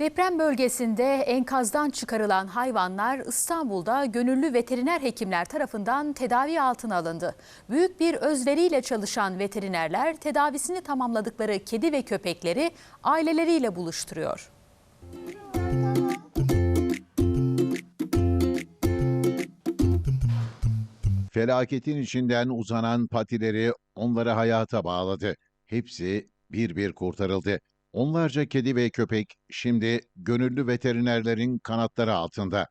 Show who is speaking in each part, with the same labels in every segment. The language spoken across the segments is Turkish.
Speaker 1: Deprem bölgesinde enkazdan çıkarılan hayvanlar İstanbul'da gönüllü veteriner hekimler tarafından tedavi altına alındı. Büyük bir özveriyle çalışan veterinerler tedavisini tamamladıkları kedi ve köpekleri aileleriyle buluşturuyor.
Speaker 2: Felaketin içinden uzanan patileri onları hayata bağladı. Hepsi bir bir kurtarıldı. Onlarca kedi ve köpek şimdi gönüllü veterinerlerin kanatları altında.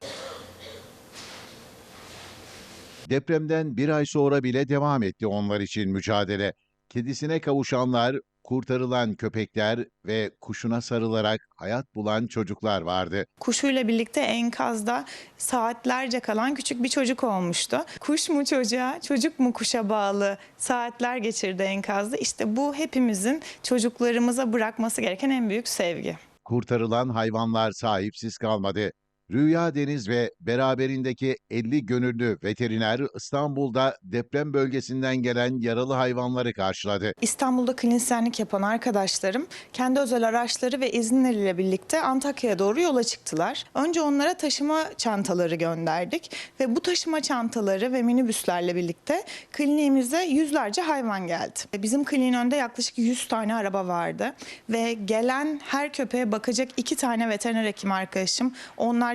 Speaker 2: Depremden bir ay sonra bile devam etti onlar için mücadele. Kedisine kavuşanlar, kurtarılan köpekler ve kuşuna sarılarak hayat bulan çocuklar vardı.
Speaker 3: Kuşuyla birlikte enkazda saatlerce kalan küçük bir çocuk olmuştu. Kuş mu çocuğa, çocuk mu kuşa bağlı saatler geçirdi enkazda. İşte bu hepimizin çocuklarımıza bırakması gereken en büyük sevgi.
Speaker 2: Kurtarılan hayvanlar sahipsiz kalmadı. Rüya Deniz ve beraberindeki 50 gönüllü veteriner İstanbul'da deprem bölgesinden gelen yaralı hayvanları karşıladı.
Speaker 3: İstanbul'da klinisyenlik yapan arkadaşlarım kendi özel araçları ve izinleriyle birlikte Antakya'ya doğru yola çıktılar. Önce onlara taşıma çantaları gönderdik ve bu taşıma çantaları ve minibüslerle birlikte kliniğimize yüzlerce hayvan geldi. Bizim kliniğin önünde yaklaşık 100 tane araba vardı ve gelen her köpeğe bakacak iki tane veteriner hekim arkadaşım,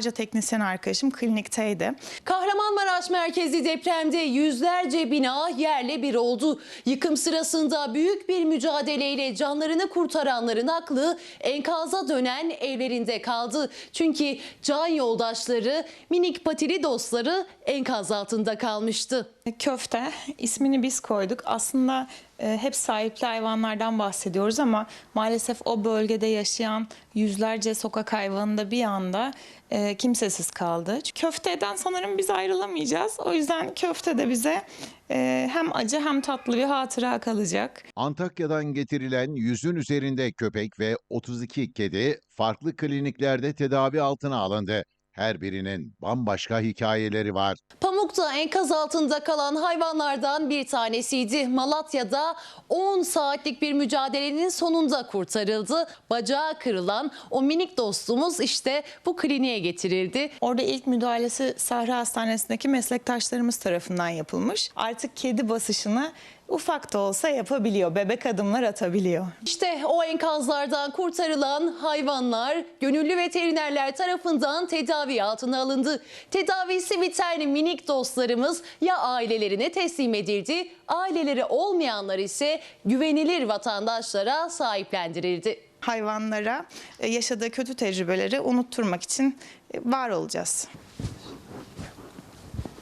Speaker 3: onlarca teknisyen arkadaşım klinikteydi.
Speaker 4: Kahramanmaraş merkezli depremde yüzlerce bina yerle bir oldu. Yıkım sırasında büyük bir mücadeleyle canlarını kurtaranların aklı enkaza dönen evlerinde kaldı. Çünkü can yoldaşları, minik patili dostları enkaz altında kalmıştı.
Speaker 3: Köfte ismini biz koyduk. Aslında hep sahipli hayvanlardan bahsediyoruz ama maalesef o bölgede yaşayan yüzlerce sokak hayvanı da bir anda e, kimsesiz kaldı. Köfteden sanırım biz ayrılamayacağız. O yüzden köfte de bize e, hem acı hem tatlı bir hatıra kalacak.
Speaker 2: Antakya'dan getirilen yüzün üzerinde köpek ve 32 kedi farklı kliniklerde tedavi altına alındı. Her birinin bambaşka hikayeleri var.
Speaker 4: Pamuk'ta enkaz altında kalan hayvanlardan bir tanesiydi. Malatya'da 10 saatlik bir mücadelenin sonunda kurtarıldı. Bacağı kırılan o minik dostumuz işte bu kliniğe getirildi.
Speaker 3: Orada ilk müdahalesi Sahra Hastanesi'ndeki meslektaşlarımız tarafından yapılmış. Artık kedi basışını ufak da olsa yapabiliyor. Bebek adımlar atabiliyor.
Speaker 4: İşte o enkazlardan kurtarılan hayvanlar gönüllü veterinerler tarafından tedavi altına alındı. Tedavisi biten minik dostlarımız ya ailelerine teslim edildi, aileleri olmayanlar ise güvenilir vatandaşlara sahiplendirildi.
Speaker 3: Hayvanlara e, yaşadığı kötü tecrübeleri unutturmak için e, var olacağız.